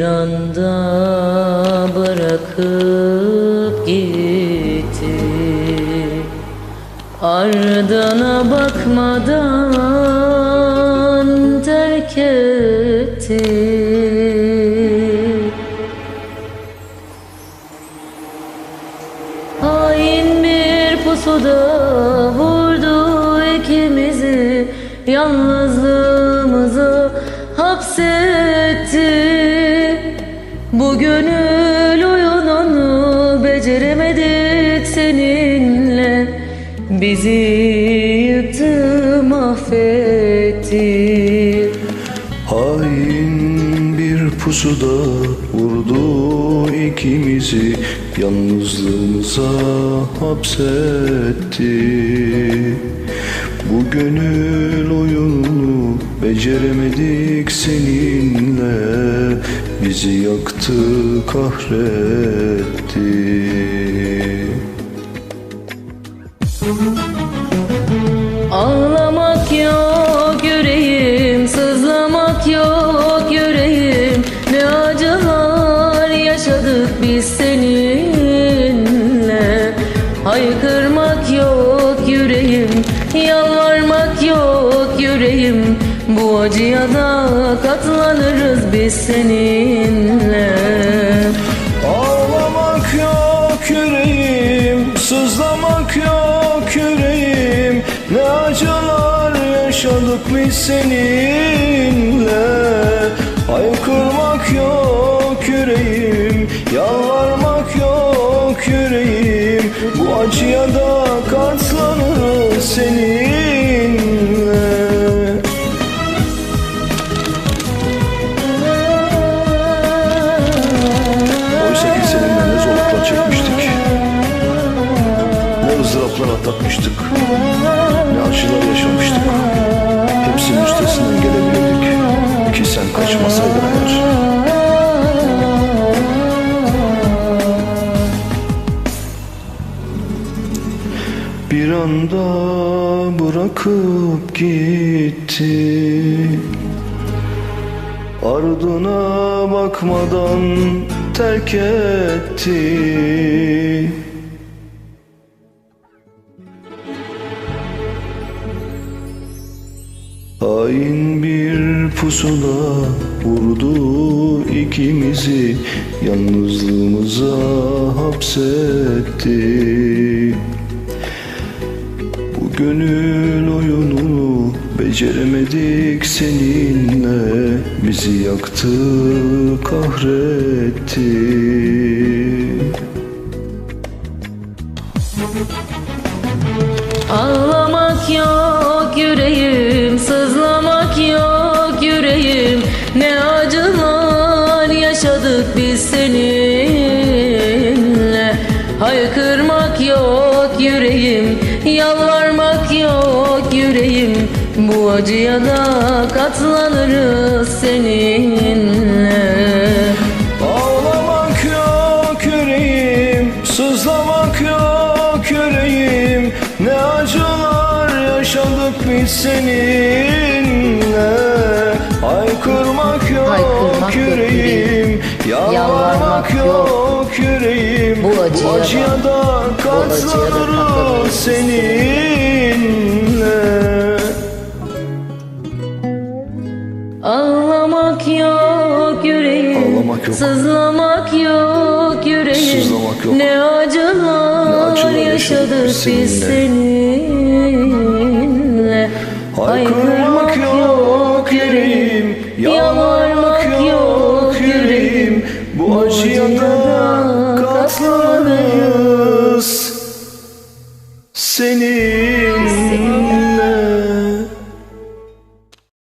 anda bırakıp gitti. Ardına bakmadan terk etti. Hain bir pusuda vurdu ikimizi. Yalnızlığımızı hapsetti Bu gönül oyununu beceremedik seninle. Bizi yıktı mahvetti. Hain bir pusuda vurdu ikimizi. Yalnızlığımıza hapsetti. Bu gönül oyununu beceremedik seninle Bizi yaktı kahretti. Ağlamak yok yüreğim, sızlamak yok yüreğim. Ne acılar yaşadık biz seninle. Haykırmak yok yüreğim, yalvarmak Bu acıya da katlanırız biz seninle. Ağlamak yok yüreğim, sızlamak yok yüreğim. Ne acılar yaşadık biz seninle. Haykırmak yok yüreğim, yalvarmak yok yüreğim. Bu acıya da katlanırız seninle atlatmıştık. Ne acılar yaşamıştık Hepsinin üstesinden gelebilirdik Ki sen kaçmasaydın eğer. Bir anda bırakıp gitti. Ardına bakmadan terk etti Hain bir pusula vurdu ikimizi Yalnızlığımıza hapsetti. Bu gönül oyununu beceremedik seninle Bizi yaktı kahretti yalvarmak yok yüreğim. Bu acıya da katlanırız seninle. Ağlamak yok yüreğim, sızlamak yok yüreğim. Ne acılar yaşadık biz seninle. Haykırmak yok Haykırmak yok yüreğim, yalvarmak Yalvarmak yok yüreğim. Bu acıya da- acıya da bu acıya da katlanırız katlanırız seninle. Ağlamak yok yüreğim. Ağlamak yok. Sızlamak yok yüreğim. Sızlamak yok. Ne acılar, Ne acılar yaşadık yaşadık biz seninle. yalvarmak Seni